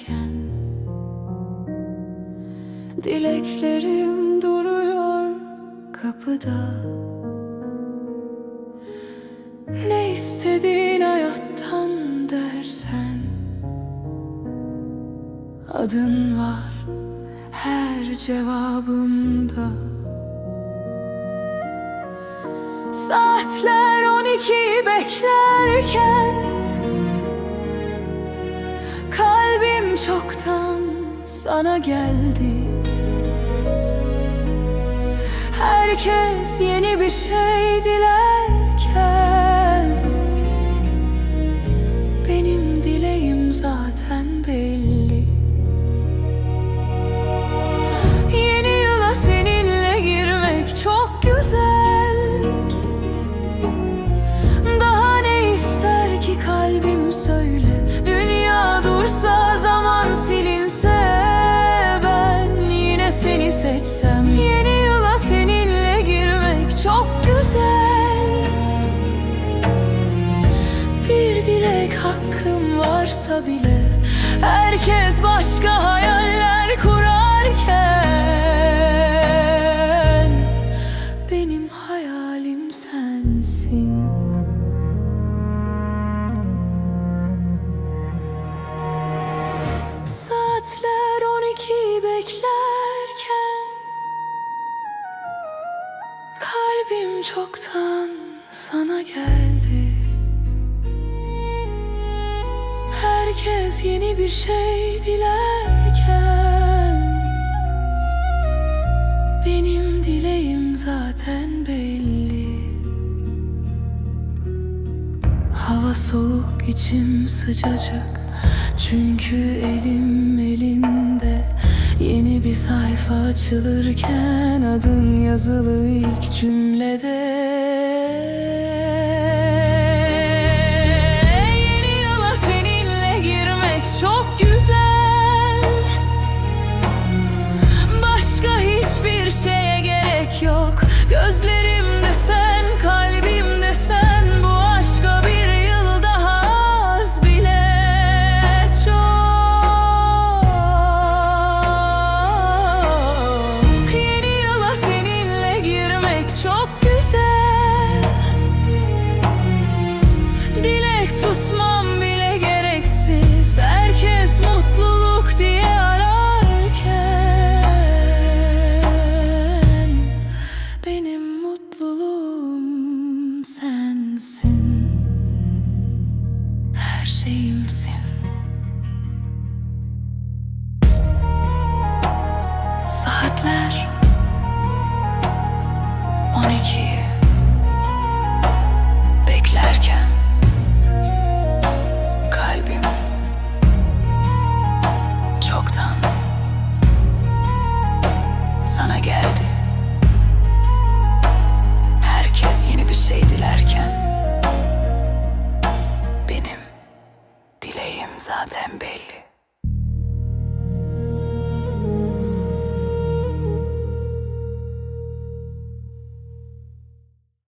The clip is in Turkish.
giderken Dileklerim duruyor kapıda Ne istediğin hayattan dersen Adın var her cevabımda Saatler on iki beklerken sana geldi. Herkes yeni bir şey dilerken varsa bile Herkes başka hayaller kurarken Benim hayalim sensin. Saatler on iki beklerken Kalbim çoktan sana geldi Herkes yeni bir şey dilerken Benim dileğim zaten belli. Hava soğuk içim sıcacık. Çünkü elim elinde Yeni bir sayfa açılırken Adın yazılı ilk cümlede sensin. Her şeyimsin. Saatler zaten belli